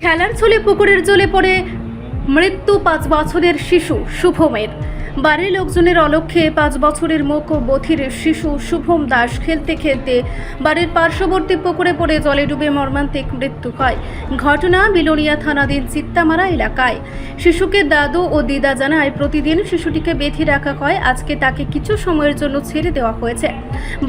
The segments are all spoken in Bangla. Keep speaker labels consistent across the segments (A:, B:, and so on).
A: খেলার ছলে পুকুরের জলে পড়ে মৃত্যু পাঁচ বছরের শিশু শুভমের। বাড়ির লোকজনের অলক্ষ্যে পাঁচ বছরের মুখ ও বধির শিশু শুভম দাস খেলতে খেলতে বাড়ির পার্শ্ববর্তী পুকুরে পড়ে জলে ডুবে মর্মান্তিক মৃত্যু হয়। ঘটনা বিলোনিয়া থানাধীন চিত্তামারা এলাকায়। শিশুকে দাদু ও দিদা জানায়, প্রতিদিন শিশুটিকে বেঁধে রাখা হয়। আজকে তাকে কিছু সময়ের জন্য ছেড়ে দেওয়া হয়েছে।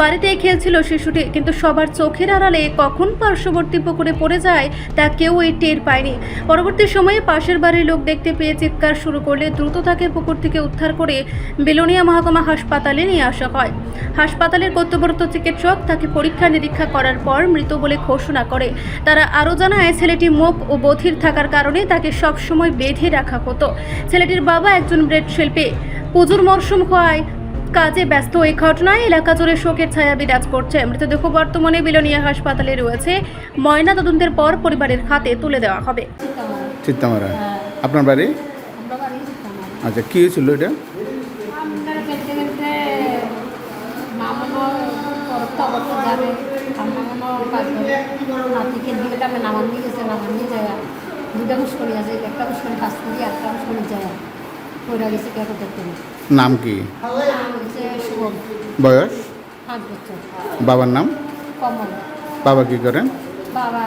A: বাড়িতেই খেলছিল শিশুটি, কিন্তু সবার চোখের আড়ালে কখন পার্শ্ববর্তী পুকুরে পড়ে যায় তা কেউ এই টের পায়নি। পরবর্তী সময়ে পাশের বাড়ির লোক দেখতে পেয়ে চিৎকার শুরু করলে দ্রুত তাকে পুকুর থেকে উদ্ধার করে বেলোনিয়া মহকুমা হাসপাতালে নিয়ে আসা হয়। হাসপাতালের কর্তব্যরত চিকিৎসক তাকে পরীক্ষা নিরীক্ষা করার পর মৃত বলে ঘোষণা করে। তারা আরও জানায়, ছেলেটি মুখ ও বধির থাকার কারণে তাকে সবসময় বেঁধে রাখা হতো। ছেলেটির বাবা একজন ব্রেড শিল্পী। পুজোর মরশুম হওয়ায় কাজে ব্যস্ত এই ঘটনায় এলাকা জুড়ে শোকের ছায়া বিরাজ করছে। মৃতদেহ বর্তমানে বিলোনিয়া হাসপাতালে রয়েছে। ময়না তদন্তের পর পরিবারের হাতে তুলে দেওয়া হবে।
B: আপনার বাড়ি। আচ্ছা কী হয়েছিল এটা? নাম কি? বয়স? বাবার নাম? বাবা কি করেন
C: বাবা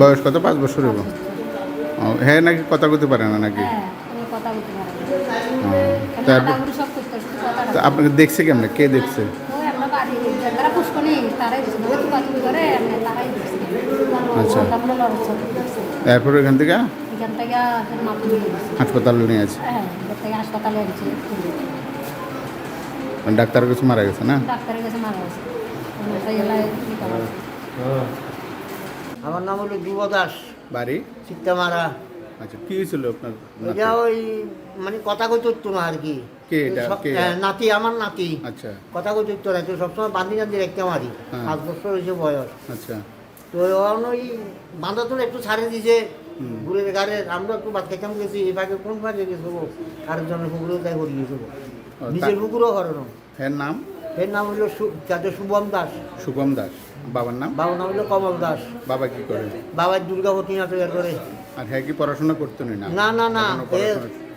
B: বয়স কত? পাঁচ বছর হইব। ও, হ্যাঁ নাকি কথা কইতে পারে না নাকি?
C: হ্যাঁ বলতে
B: আপনাকে দেখছে কেমনে? কে দেখছে?
C: তারাই দিচ্ছে
B: আচ্ছা।
C: দিচ্ছে
B: তারপর এখান থেকে? হাসপাতালে নিয়ে আছে।
C: হ্যাঁ এনেছে
B: ডাক্তার কিছু মারা গেছে না?
D: আমার নাম হলো যুব দাস।
B: বাড়ি?
D: চিত্তামারা।
B: আচ্ছা কী হয়েছিল আপনার
D: এটা ওই মানে কথা কই না আর কি।
B: কে এটা? কে?
D: হ্যাঁ, নাতি আমার নাতি।
B: আচ্ছা।
D: কথা কই না তো সবসময় বান্ধি বান্ধি রেখতে মারি
B: হ্যাঁ।
D: পাঁচ বছর হয়েছে বয়স।
B: আচ্ছা।
D: তো এখন ওই বান্ধা তো একটু ছাড়ে দিছে ঘুরে গাড়ে আমরা একটু ভাত খাইতাম গেছি এই ভাগে কোন ভাগে গেছো আরেকজনের পুকুরেও তাই করি গেছো নিজের পুকুরও হরণ।
B: এর নাম?
D: এর নাম হলো যাতে শুভম দাস।
B: শুভম দাস। বাবার নাম?
D: বাবার নাম হলো কমল দাস।
B: বাবা কি করে?
D: বাবার দুর্গাবতী নাটকের করে
B: আর হ্যাঁ কি পড়াশোনা করতো না
D: না? না না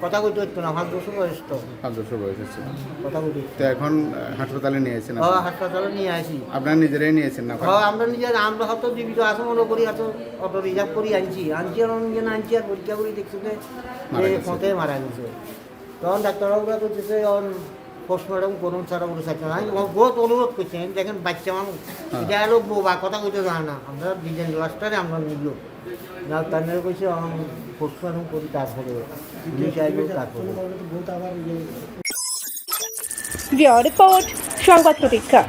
D: কথা কইতে হতো না পাঁচ বছর বয়স তো।
B: পাঁচ বছর বয়স হচ্ছে
D: কথা কইতে
B: তো এখন হাসপাতালে নিয়েছেন
D: ও হাসপাতালে নিয়ে আসি
B: আপনারা নিজেরাই নিয়েছেন না?
D: ও আমরা নিজের আমরা হয়তো জীবিত আছে মনে করি এত অটো রিজার্ভ করি আনছি। আনছি আর অন্য আনছি আর পরীক্ষা করি দেখছি যে
B: মারা গেছে।
D: ফোঁতে মারা গেছে। তখন ডাক্তারবাবুরা করতেছে অন পোস্টমর্টম করুন সারা বলে সাথে আমি বহুত অনুরোধ আমি দেখেন বাচ্চা মানুষ
B: হ্যাঁ।
D: এটা হলো বোবা কথা কইতে জানে না। আমরা ডিজাইন লাস্টারে আমরা নিল না তার কইছে পোস্টমর্টম করি তারপরে তারপরে
A: রিপোর্ট সংবাদ প্রতীক্ষা।